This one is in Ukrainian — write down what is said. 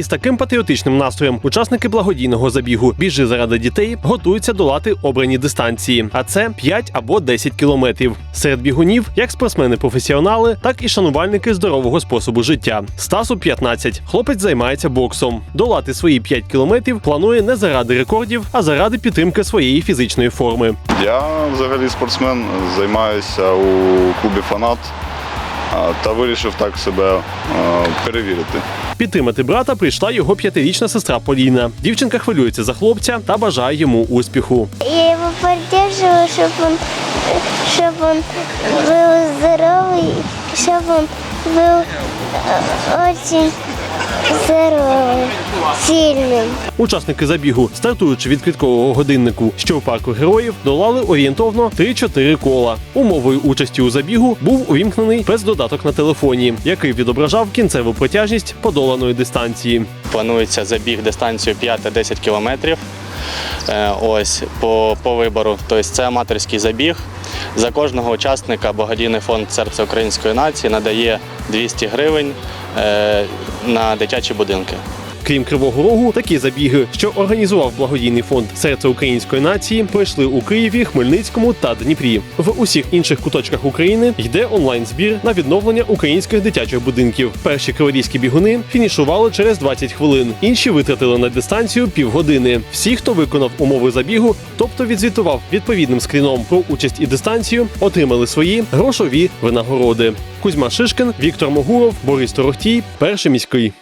Із таким патріотичним настроєм учасники благодійного забігу Біжи заради дітей готуються долати обрані дистанції, а це 5 або 10 кілометрів. Серед бігунів як спортсмени-професіонали, так і шанувальники здорового способу життя. Стасу 15. Хлопець займається боксом. Долати свої 5 кілометрів планує не заради рекордів, а заради підтримки своєї фізичної форми. Я взагалі спортсмен, займаюся у клубі Фанат та вирішив так себе е, перевірити. Підтримати брата прийшла його п'ятирічна сестра Поліна. Дівчинка хвилюється за хлопця та бажає йому успіху. Я его поддерживаю, чтобы он, чтобы он был здоровый, чтобы он был э, здоровый. Учасники забігу, стартуючи від квіткового годиннику, що в парку героїв, долали орієнтовно 3-4 кола. Умовою участі у забігу був увімкнений спецдодаток на телефоні, який відображав кінцеву протяжність подоланої дистанції. Планується забіг дистанцію 5-10 кілометрів. Е, Ось по, по вибору. Тобто це аматорський забіг. За кожного учасника благодійний фонд серце української нації надає 200 гривень на дитячі будинки. Крім Кривого Рогу, такі забіги, що організував благодійний фонд Серце української нації, пройшли у Києві, Хмельницькому та Дніпрі. В усіх інших куточках України йде онлайн-збір на відновлення українських дитячих будинків. Перші криворізькі бігуни фінішували через 20 хвилин. Інші витратили на дистанцію півгодини. Всі, хто виконав умови забігу, тобто відзвітував відповідним скріном про участь і дистанцію, отримали свої грошові винагороди. Кузьма Шишкін, Віктор Могуров, Борис Торохтій, перший міський.